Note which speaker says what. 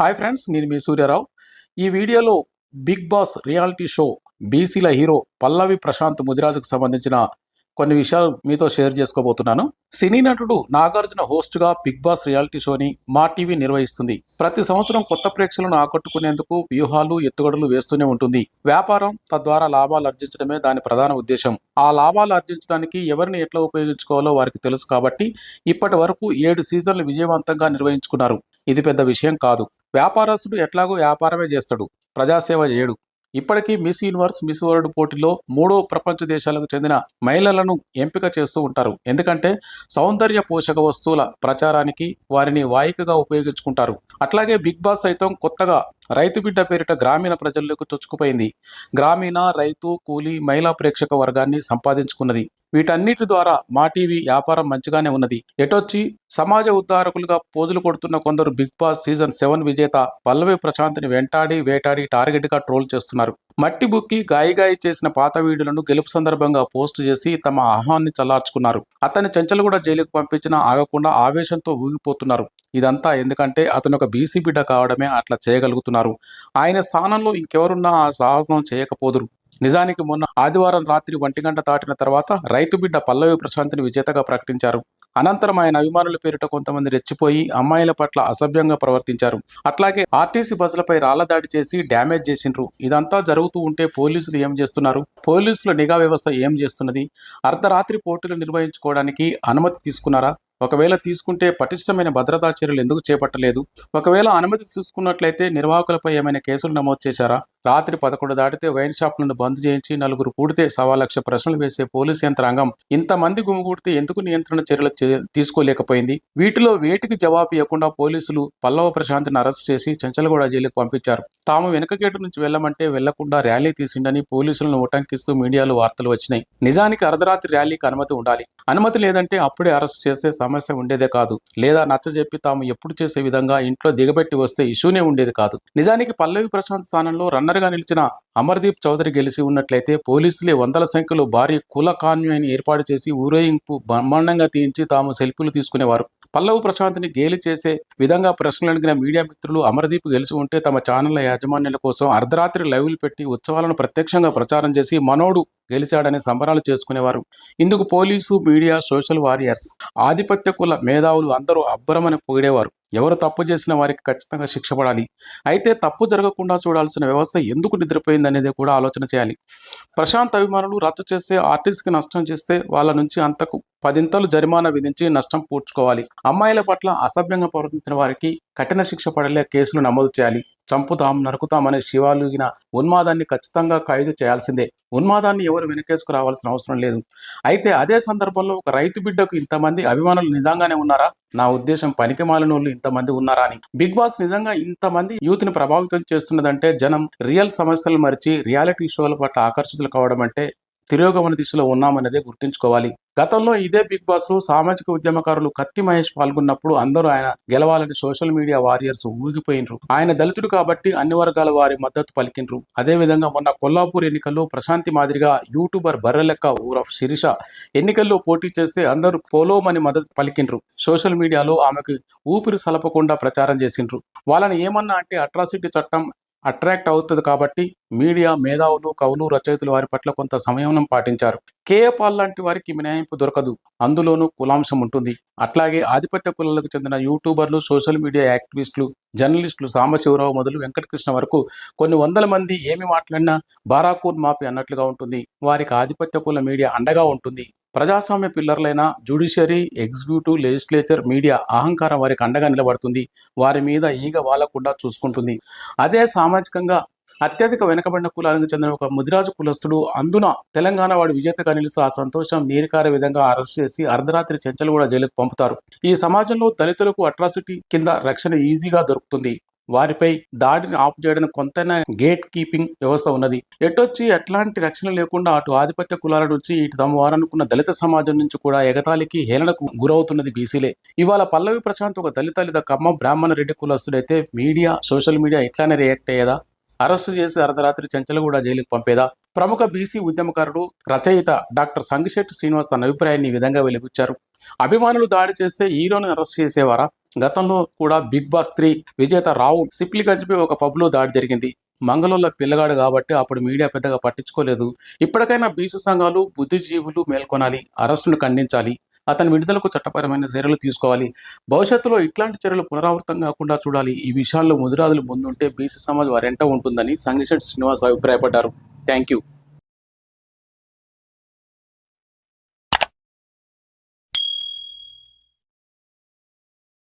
Speaker 1: Hi friends నేను మీ సూర్యారావు. ఈ వీడియోలో బిగ్ బాస్ రియాలిటీ షో బీసీల హీరో పల్లవి ప్రశాంత్ ముదిరాజుకు సంబంధించిన కొన్ని విషయాలు మీతో షేర్ చేసుకోబోతున్నాను. సినీ నటుడు నాగార్జున హోస్ట్గా బిగ్ బాస్ రియాలిటీ షోని మా టీవీ నిర్వహిస్తుంది. ప్రతి సంవత్సరం కొత్త ప్రేక్షకులను ఆకట్టుకునేందుకు వ్యూహాలు ఎత్తుగడలు వేస్తూనే ఉంటుంది. వ్యాపారం తద్వారా లాభాలు ఆర్జించడమే దాని ప్రధాన ఉద్దేశం. ఆ లాభాలు ఆర్జించడానికి ఎవరిని ఎట్లా ఉపయోగించుకోవాలో వారికి తెలుసు కాబట్టి ఇప్పటి వరకు ఏడు సీజన్లు విజయవంతంగా నిర్వహించుకున్నారు. ఇది పెద్ద విషయం కాదు. వ్యాపారస్తుడు ఎట్లాగో వ్యాపారమే చేస్తాడు ప్రజాసేవ చేయడు. ఇప్పటికీ మిస్ యూనివర్స్ మిస్ వరల్డ్ పోటీలో మూడో ప్రపంచ దేశాలకు చెందిన మహిళలను ఎంపిక చేస్తూ ఉంటారు. ఎందుకంటే సౌందర్య పోషక వస్తువుల ప్రచారానికి వారిని వాయికగా ఉపయోగించుకుంటారు. అట్లాగే బిగ్ బాస్ సైతం కొత్తగా రైతు బిడ్డ పేరిట గ్రామీణ ప్రజలకు చొచ్చుకుపోయింది గ్రామీణ రైతు కూలీ మహిళా ప్రేక్షక వర్గాన్ని సంపాదించుకున్నది. వీటన్నిటి ద్వారా మా టీవీ వ్యాపారం మంచిగానే ఉన్నది. ఎటొచ్చి సమాజ ఉద్ధారకులుగా పోజులు కొడుతున్న కొందరు బిగ్ బాస్ సీజన్ సెవెన్ విజేత పల్లవి ప్రశాంత్ని వెంటాడి వేటాడి టార్గెట్గా ట్రోల్ చేస్తున్నారు. మట్టి బుక్కి గాయి గాయి చేసిన పాత వీడియోలను గెలుపు సందర్భంగా పోస్ట్ చేసి తమ ఆహ్వాన్ని చల్లార్చుకున్నారు. అతని చెంచలు కూడా జైలుకు పంపించినా ఆగకుండా ఆవేశంతో ఊగిపోతున్నారు. ఇదంతా ఎందుకంటే అతను ఒక బీసీ బిడ్డ కావడమే అట్లా చేయగలుగుతున్నారు. ఆయన స్థానంలో ఇంకెవరున్నా ఆ సాహసం చేయకపోదురు. నిజానికి మొన్న ఆదివారం రాత్రి ఒంటి గంట దాటిన తర్వాత రైతు బిడ్డ పల్లవి ప్రశాంత్ని విజేతగా ప్రకటించారు. అనంతరం ఆయన అభిమానుల పేరిట కొంతమంది రెచ్చిపోయి అమ్మాయిల పట్ల అసభ్యంగా ప్రవర్తించారు. అట్లాగే ఆర్టీసీ బస్సులపై రాళ్ళ దాడి చేసి డ్యామేజ్ చేసిండ్రు. ఇదంతా జరుగుతూ ఉంటే పోలీసులు ఏం చేస్తున్నారు? పోలీసుల నిఘా వ్యవస్థ ఏం చేస్తున్నది? అర్ధరాత్రి పోటీలు నిర్వహించుకోవడానికి అనుమతి తీసుకున్నారా? ఒకవేళ తీసుకుంటే పటిష్టమైన భద్రతా చర్యలు ఎందుకు చేపట్టలేదు? ఒకవేళ అనుమతి చూసుకున్నట్లయితే నిర్వాహకులపై ఏమైనా కేసులు నమోదు చేశారా? రాత్రి పదకొండు దాటితే వైన్ షాపులను బంద్ చేయించి నలుగురు కూడితే సవా లక్ష ప్రశ్నలు వేసే పోలీస్ యంత్రాంగం. ఇంతమంది గుమిగూడితే ఎందుకు నియంత్రణ చర్యలు తీసుకోలేకపోయింది? వీటిలో వేటికి జవాబు ఇవ్వకుండా పోలీసులు పల్లవ ప్రశాంత్ని అరెస్ట్ చేసి చెంచలగూడ జైలుకు పంపించారు. తాము వెనుక గేటు నుంచి వెళ్ళమంటే వెళ్ళకుండా ర్యాలీ తీసిండని పోలీసులను ఉటంకిస్తూ మీడియాలో వార్తలు వచ్చినాయి. నిజానికి అర్ధరాత్రి ర్యాలీకి అనుమతి ఉండాలి. అనుమతి లేదంటే అప్పుడే అరెస్ట్ చేసే సమస్య ఉండేదే కాదు. లేదా నచ్చజెప్పి తాము ఎప్పుడు చేసే విధంగా ఇంట్లో దిగబెట్టి వస్తే ఇష్యూనే ఉండేది కాదు. నిజానికి పల్లవి ప్రశాంత్ స్థానంలో రన్న గా నిలిచిన అమర్దీప్ చౌదరి గెలిచి ఉన్నట్లయితే పోలీసులే వందల సంఖ్యలో భారీ కుల కాన్వాయ్ని ఏర్పాటు చేసి ఊరేగింపు బ్రహ్మాండంగా తీయించి తాము సెల్ఫీలు తీసుకునేవారు. పల్లవు ప్రశాంత్ని గేలి చేసే విధంగా ప్రశ్నలు అడిగిన మీడియా మిత్రులు అమర్దీప్ గెలిచి ఉంటే తమ ఛానళ్ళ యాజమాన్యాల కోసం అర్ధరాత్రి లైవ్లు పెట్టి ఉత్సవాలను ప్రత్యక్షంగా ప్రచారం చేసి మనోడు గెలిచాడని సంబరాలు చేసుకునేవారు. ఇందుకు పోలీసు మీడియా సోషల్ వారియర్స్ ఆధిపత్య కుల మేధావులు అందరూ అబ్బరమని పొగిడేవారు. ఎవరు తప్పు చేసిన వారికి ఖచ్చితంగా శిక్ష పడాలి. అయితే తప్పు జరగకుండా చూడాల్సిన వ్యవస్థ ఎందుకు నిద్రపోయిందని అనేది కూడా ఆలోచన చేయాలి. ప్రశాంత్ అభిమానులు రచ్చ చేస్తే ఆర్టిస్ట్కి నష్టం చేస్తే వాళ్ళ నుంచి అంతకు పదింతలు జరిమానా విధించి నష్టం పూడ్చుకోవాలి. అమ్మాయిల పట్ల అసభ్యంగా ప్రవర్తించిన వారికి కఠిన శిక్ష పడలే కేసులు నమోదు చేయాలి. చంపుతాం నరుకుతాం అనే శివాలుగిన ఉన్మాదాన్ని ఖచ్చితంగా ఖైదు చేయాల్సిందే. ఉన్మాదాన్ని ఎవరు వెనకేసుకు రావాల్సిన అవసరం లేదు. అయితే అదే సందర్భంలో ఒక రైతు బిడ్డకు ఇంతమంది అభిమానులు నిజంగానే ఉన్నారా? నా ఉద్దేశం పనికి మాలిన వాళ్ళు ఇంతమంది ఉన్నారా అని. బిగ్ బాస్ నిజంగా ఇంతమంది యూత్ని ప్రభావితం చేస్తున్నదంటే జనం రియల్ సమస్యలు మరిచి రియాలిటీ షోల పట్ల ఆకర్షితులు కావడం అంటే తిరోగమన దిశలో ఉన్నామన్నదే గుర్తుంచుకోవాలి. గతంలో ఇదే బిగ్ బాస్లో సామాజిక ఉద్యమకారులు కత్తి మహేష్ పాల్గొన్నప్పుడు అందరూ ఆయన గెలవాలని సోషల్ మీడియా వారియర్స్ ఊగిపోయినరు. ఆయన దళితుడు కాబట్టి అన్ని వర్గాల వారి మద్దతు పలికినరు. అదే విధంగా మొన్న కొల్లాపూర్ ఎన్నికల్లో ప్రశాంతి మాదిరిగా యూట్యూబర్ బర్రెలెక్క ఊరఫ్ శిరీష ఎన్నికల్లో పోటీ చేస్తే అందరూ పోలోమని మద్దతు పలికినరు. సోషల్ మీడియాలో ఆమెకు ఊపిరి సలపకుండా ప్రచారం చేసిండ్రు. వాళ్ళని ఏమన్నా అంటే అట్రాసిటీ చట్టం అట్రాక్ట్ అవుతుంది కాబట్టి మీడియా మేధావులు కవులు రచయితలు వారి పట్ల కొంత సంయమనం పాటించారు. కేఏపాల్ లాంటి వారికి మినహాయింపు దొరకదు. అందులోనూ కులాంశం ఉంటుంది. అట్లాగే ఆధిపత్య కులాలకు చెందిన యూట్యూబర్లు సోషల్ మీడియా యాక్టివిస్టులు జర్నలిస్టులు సాంబశివరావు మొదలు వెంకటకృష్ణ వరకు కొన్ని వందల మంది ఏమి మాట్లాడినా బారాకూర్ మాపి అన్నట్లుగా ఉంటుంది. వారికి ఆధిపత్య కుల మీడియా అండగా ఉంటుంది. ప్రజాస్వామ్య పిల్లర్లైన జ్యుడిషియరీ ఎగ్జిక్యూటివ్ లెజిస్లేచర్ మీడియా అహంకారం వారికి అండగా నిలబడుతుంది. వారి మీద ఈగ వాలకుండా చూసుకుంటుంది. అదే సామాజికంగా అత్యధిక వెనుకబడిన కులానికి చెందిన ఒక ముదిరాజు కులస్తుడు అందున తెలంగాణ వాడు విజేతగా నిలిచి ఆ సంతోషం నీరుకారే విధంగా అరెస్ట్ చేసి అర్ధరాత్రి చెంచలు కూడా జైలుకు పంపుతారు. ఈ సమాజంలో దళితులకు అట్రాసిటీ కింద రక్షణ ఈజీగా దొరుకుతుంది. వారిపై దాడిని ఆపు చేయడానికి కొంతైనా గేట్ కీపింగ్ వ్యవస్థ ఉన్నది. ఎటొచ్చి ఎట్లాంటి రక్షణ లేకుండా అటు ఆధిపత్య కులాల నుంచి ఇటు తమ వారనుకున్న దళిత సమాజం నుంచి కూడా ఎగతాళికి హేళనకు గురవుతున్నది బీసీలే. ఇవాళ పల్లవి ప్రశాంత్ ఒక దళిత లేదా కమ్మ బ్రాహ్మణ రెడ్డి కులస్తుడైతే మీడియా సోషల్ మీడియా ఇట్లానే రియాక్ట్ అయ్యేదా? అరెస్టు చేసి అర్ధరాత్రి చెంచలగూడ జైలుకు పంపేదా? ప్రముఖ బీసీ ఉద్యమకారుడు రచయిత డాక్టర్ సంగిశెట్టి శ్రీనివాస్ తన అభిప్రాయాన్ని ఈ విధంగా వెలిబుచ్చారు. అభిమానులు దాడి చేస్తే హీరోను అరెస్ట్ చేసేవారా? గతంలో కూడా బిగ్ బాస్ త్రీ విజేత రావు సిప్లిగంజ్పై ఒక పబ్లో దాడి జరిగింది. మంగళూరులో పిల్లగాడు కాబట్టి అప్పుడు మీడియా పెద్దగా పట్టించుకోలేదు. ఇప్పటికైనా బీసీ సంఘాలు బుద్ధిజీవులు మేల్కొనాలి అరెస్టును ఖండించాలి అతని విడుదలకు చట్టపరమైన చర్యలు తీసుకోవాలి. భవిష్యత్తులో ఇట్లాంటి చర్యలు పునరావృతం కాకుండా చూడాలి. ఈ విషయాల్లో ముదిరాదులు ముందుంటే బీసీ సమాజ్ వారెంట ఉంటుందని సంగిశెట్టి శ్రీనివాస్ అభిప్రాయపడ్డారు. Thank you.